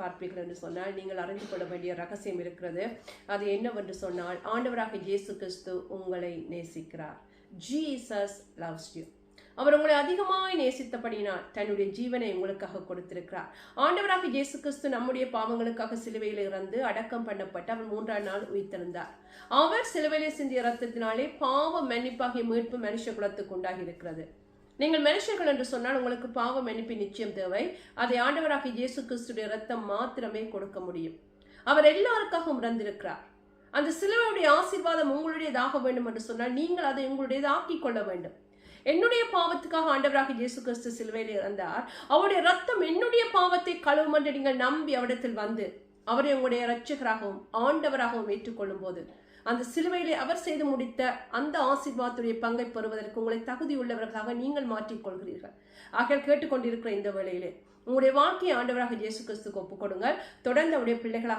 பார்ப்பீர்கள் என்று சொன்னால் நீங்கள் அறிந்து கொள்ள வேண்டிய ரகசியம் இருக்கிறது. அது என்னவென்று சொன்னால் ஆண்டவராக இயேசு கிறிஸ்து உங்களை நேசிக்கிறார். ஜீசஸ் லவ்ஸ் யூ அவர் உங்களை அதிகமாய் நேசித்தபடினால் தன்னுடைய ஜீவனை உங்களுக்காக கொடுத்திருக்கிறார். ஆண்டவராக இயேசு கிறிஸ்து நம்முடைய பாவங்களுக்காக சிலுவையில் இருந்து அடக்கம் பண்ணப்பட்டு அவர் மூன்றாம் நாள் உயிர்த்திருந்தார் அவர் சிலுவையில் சிந்திய ரத்தத்தினாலே பாவ மன்னிப்பாகிய மீட்பு மனுஷ குலத்துக்கு உண்டாகி இருக்கிறது நீங்கள் மனுஷர்கள் என்று சொன்னால் உங்களுக்கு பாவம் மன்னிப்பு நிச்சயம் தேவை. அதை ஆண்டவராக இயேசு கிறிஸ்துடைய ரத்தம் மாத்திரமே கொடுக்க முடியும். அவர் எல்லாருக்காகவும் இறந்திருக்கிறார் அந்த சிலுவையுடைய ஆசீர்வாதம் உங்களுடையதாக வேண்டும் என்று சொன்னால் நீங்கள் அதை உங்களுடையதாக்கிக் கொள்ள வேண்டும். என்னுடைய பாவத்துக்காக ஆண்டவராக இயேசு கிறிஸ்து சிலுவையில் இறந்தார். அவருடைய ரத்தம் என்னுடைய பாவத்தை கழுவும் என்று நீங்கள் நம்பி அவரிடத்தில் வந்து அவரை உங்களுடைய இரட்சகராகவும் ஆண்டவராகவும் ஏற்றுக்கொள்ளும் போது அந்த சிலுவையிலே அவர் செய்து முடித்த அந்த ஆசீர்வாதத்துடைய பங்கை பெறுவதற்கு உங்களை தகுதியுள்ளவர்களாக நீங்கள் மாற்றிக்கொள்கிறீர்கள். ஆக கேட்டுக்கொண்டிருக்கிற இந்த வேளையிலே உங்களுடைய வாழ்க்கையை ஆண்டவராக இயேசு கிறிஸ்துக்கு ஒப்புக் கொடுங்கள் தொடர்ந்து அவருடைய பிள்ளைகளாக